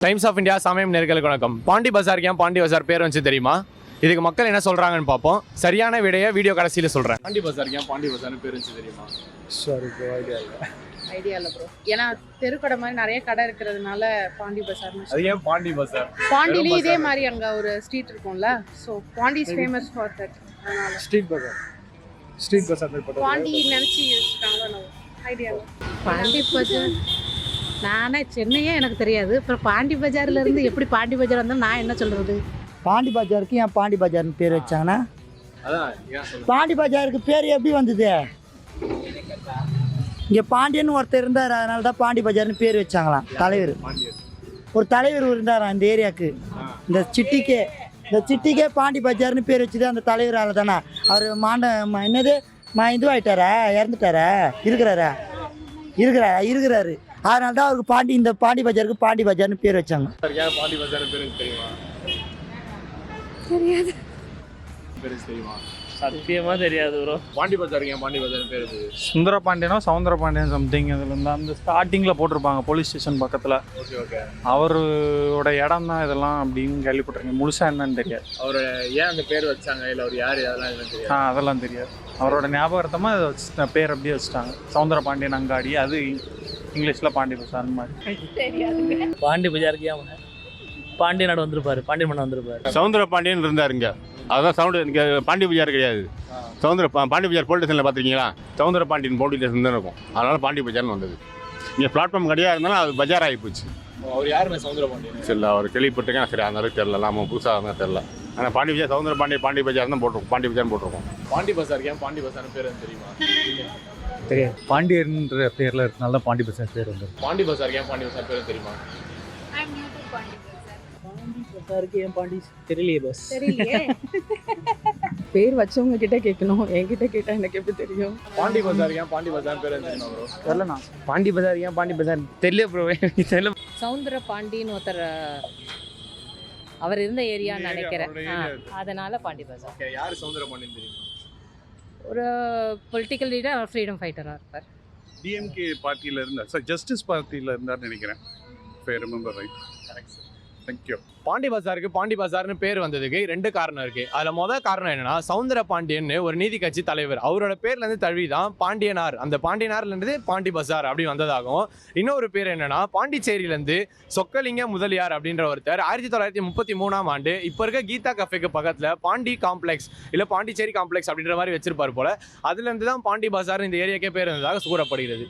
Times of India சமயம் நேர்களுக்கு வணக்கம். பாண்டி பஜார் ஏன் பாண்டி பஜார் பேர் வந்துச்சு தெரியுமா? இதுக்கு மக்கள் என்ன சொல்றாங்கன்னு பார்ப்போம். சரியான விடையை வீடியோ கடைசியில் சொல்றேன். பாண்டி பஜார் ஏன் பாண்டி பஜார் பேர் வந்துச்சு தெரியுமா? சாரி ப்ரோ ஐடியா இல்லை. ஐடியா இல்லை ப்ரோ ஏன்னா தெருக்கடை மாதிரி நிறைய கடை இருக்கிறதுனால பாண்டி பஜார்னு அது ஏன் பாண்டி பஜார்? பாண்டிலேயே வெறும் இதே. மாதிரி அங்கே ஒரு ஸ்ட்ரீட் இருக்கும்ல. So Pondy is famous for that அதனால. ஸ்ட்ரீட் பஜார். ஸ்ட்ரீட் போட்டது. பாண்டி நினச்சி வச்சுட்டாங்களோ ஐடியா இல்லை. பாண்டி பஜார். நானே சென்னையே எனக்கு தெரியாது. அப்புறம் பாண்டி பஜார்ல இருந்து எப்படி பாண்டி பஜார் வந்தா நான் என்ன சொல்றது? பாண்டி பஜாருக்கு ஏன் பாண்டி பஜார்னு பேர் வச்சாங்கன்னா சொல்றேன் பாண்டி பஜாருக்கு பேர் எப்படி வந்தது? இங்கே பாண்டியன் ஒருத்தர் இருந்தார் அதனால தான் பாண்டி பஜார்னு பேர் வச்சாங்களாம் தலைவர். ஒரு தலைவர் இருந்தாராம் இந்த ஏரியாவுக்கு இந்த சிட்டிக்கே இந்த சிட்டிக்கே பாண்டி பஜார்னு பேர் வச்சது அந்த தலைவரால் தானே? அவர் மாண்ட என்னது? மா இதுவாயிட்டாரா? இறந்துட்டாரா? இருக்கிறாரா? இருக்கிறாரா? இருக்கிறாரு. அதனால தான் அவருக்கு பாண்டி இந்த பாண்டி பஜாருக்கு பாண்டி பஜார்னு பேர் வச்சாங்க. பாண்டி பஜார் பேர் தெரியுமா? தெரியாது. தெரியுமா? சத்தியமா தெரியாது ப்ரோ பாண்டி பஜார் ஏன் பாண்டி பஜார் பேர் சுந்தர பாண்டியனோ சவுந்தர பாண்டியன் சம்திங் இதில் இருந்து அந்த ஸ்டார்டிங்கில் போட்டிருப்பாங்க போலீஸ் ஸ்டேஷன் பக்கத்தில். Okay okay. அவரோட இடம் தான் இதெல்லாம் அப்படின்னு கேள்விப்பட்டிருக்கேன். முழுசாக என்னன்னு தெரியாது. அவர் ஏன் அந்த பேர் வச்சாங்க? இல்லை அவர் யார்? அதெல்லாம் தெரியாது. ஆ அதெல்லாம் தெரியாது. அவரோட ஞாபகார்த்தமாக அதை வச்சு பேர் அப்படியே வச்சுட்டாங்க. சவுந்தர பாண்டியன் அங்காடி அது இங்கிலீஷில் பாண்டி பசார் மாதிரி. பாண்டி பஜாருக்கு ஏன் பாண்டி நாடு வந்திருப்பாரு பாண்டி மன்னன் வந்திருப்பாரு. சவுந்தர பாண்டியன் இருந்தாருங்க அதான் சவுண்டு இங்கே பாண்டி பஜார் கிடையாது. சவுந்தர பா- பாண்டி பஜார் போலீஸ் ஸ்டேஷனில் பார்த்துருக்கீங்களா? சவுந்தர பாண்டியன் போலீஸ் ஸ்டேஷன் தான் இருக்கும். அதனால பாண்டி பஜார்னு வந்தது. இங்கே பிளாட்ஃபார்ம் கிடையாது இருந்தாலும் அது பஜார் ஆகி போச்சு. அவர் யாருமே சவுந்தர பாண்டியன்? சரி அவர் கேள்விப்பட்டிருக்கேன் சரி அந்த அளவுக்கு தெரில நம்ம புதுசாக இருந்தால் தெரில ஆனால் பாண்டி பஜார் சவுந்தர பாண்டிய பாண்டி பஜார் தான் போட்டிருக்கோம் பாண்டி பஜார் போட்டிருக்கோம். பாண்டி பஜார் ஏன் பாண்டி பஜார் பேர் தெரியுமா தெரியாது பாண்டியன்ற பேரில் இருக்கனால தான் பாண்டி பசங்க பேர் வந்து பாண்டி பஜார் ஏன் பாண்டி பஜார் பேர் தெரியுமா பஜாருக்கு ஏன் பாண்டி தெரியலையே பஸ் தெரியலையே பேர் வச்சவங்க கிட்ட கேட்கணும் என்கிட்ட கேட்டா எனக்கு எப்படி தெரியும் பாண்டி பஜார் ஏன் பாண்டி பஜார் பேர் தெரிலண்ணா பாண்டி பஜார் ஏன் பாண்டி பஜார் தெரியல ப்ரோ தெரியல சவுந்தர பாண்டின்னு ஒருத்தர் அவர் இருந்த ஏரியான்னு நினைக்கிறேன் அதனால பாண்டி ஓகே யார் சவுந்தர பாண்டியன் தெரியுமா ஒரு பொலிட்டிக்கல் லீடர் ஃப்ரீடம் ஃபைட்டராக இருப்பார். டிஎம்கே பார்ட்டியில் இருந்தார் சார் ஜஸ்டிஸ் பார்ட்டியில் இருந்தார்னு நினைக்கிறேன். பேர் ரிமெம்பர் ரைட் தேங்க்யூ பாண்டி பஜாருக்கு பாண்டி பஜார்னு பேர் வந்ததுக்கு ரெண்டு காரணம் இருக்கு. அதுல முதல் காரணம் என்னன்னா சவுந்தர பாண்டியன் ஒரு நீதி கட்சி தலைவர் அவரோட பேர்ல இருந்து தழுவி தான் பாண்டியனார். அந்த பாண்டியனார்ல இருந்து பாண்டி பஜார் அப்படி வந்ததாகும் இன்னொரு பேர் என்னன்னா பாண்டிச்சேரியில இருந்து சொக்கலிங்க முதலியார் அப்படின்ற ஒருத்தர் ஆயிரத்தி தொள்ளாயிரத்தி முப்பத்தி மூணாம் ஆண்டு இப்போ இருக்க கீதா கஃபேக்கு பக்கத்துல பாண்டி காம்ப்ளெக்ஸ் இல்ல பாண்டிச்சேரி காம்ப்ளெக்ஸ் அப்படின்ற மாதிரி வச்சிருப்பாரு போல. அதுல இருந்து தான் பாண்டி பஜார் இந்த ஏரியாக்கே பேர் இருந்ததாக கூறப்படுகிறது